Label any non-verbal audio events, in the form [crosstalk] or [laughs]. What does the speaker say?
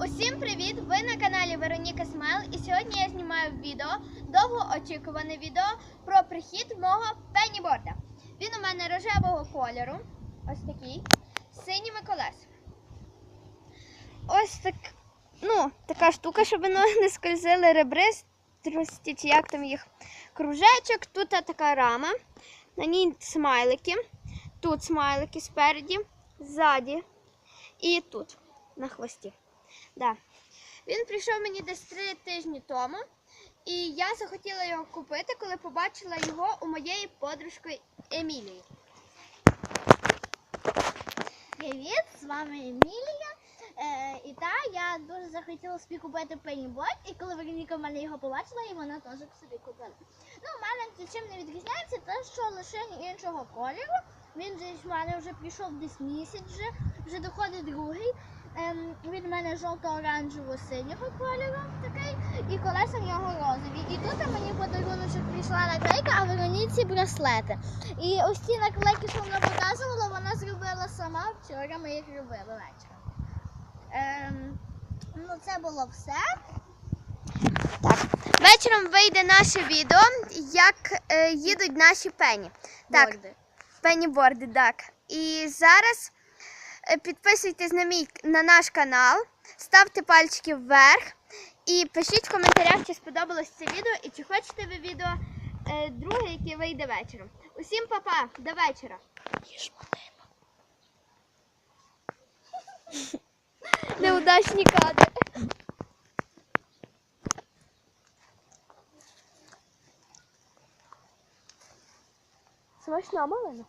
Усім привіт! Ви на каналі Вероніка Смайл і сьогодні я знімаю відео, довгоочікуване відео про прихід мого пенніборда. Він у мене рожевого кольору, ось такий, з синіми колесами. Ось так, ну, така штука, щоб воно [laughs] не скользили ребристрості, чи як там їх кружечок. Тут така рама, на ній смайлики, тут смайлики спереді, ззаді і тут на хвості. Да. Він прийшов мені десь три тижні тому, і я захотіла його купити, коли побачила його у моєї подружки Емілії. Привіт, з вами Емілія. Е, і та я дуже захотіла собі купити пенніборд, і коли Вероніка в мене його побачила, і вона теж собі купила. Ну, у мене нічим не відрізняється, те, що лише іншого кольору. Він же в мене вже пішов десь місяць, вже, вже доходить другий. Ем, він в мене жовто-оранжево-синього кольору такий, і колеса в нього розові. І тут мені подарунок прийшла наклейка, а Вероніці браслети. І ось ці наклейки, що вона показувала, вона зробила сама. Вчора ми їх робили вечором. Ем, ну, це було все. Вечором вийде наше відео, як е, їдуть наші пені. Так, Борди. Пенніборди, так. І зараз е, підписуйтесь на мій на наш канал, ставте пальчики вверх і пишіть в коментарях, чи сподобалось це відео і чи хочете ви відео е, друге, яке вийде вечором. Усім па-па, до вечора. [laughs] Неудачні кадри. Savaş ne ama beni.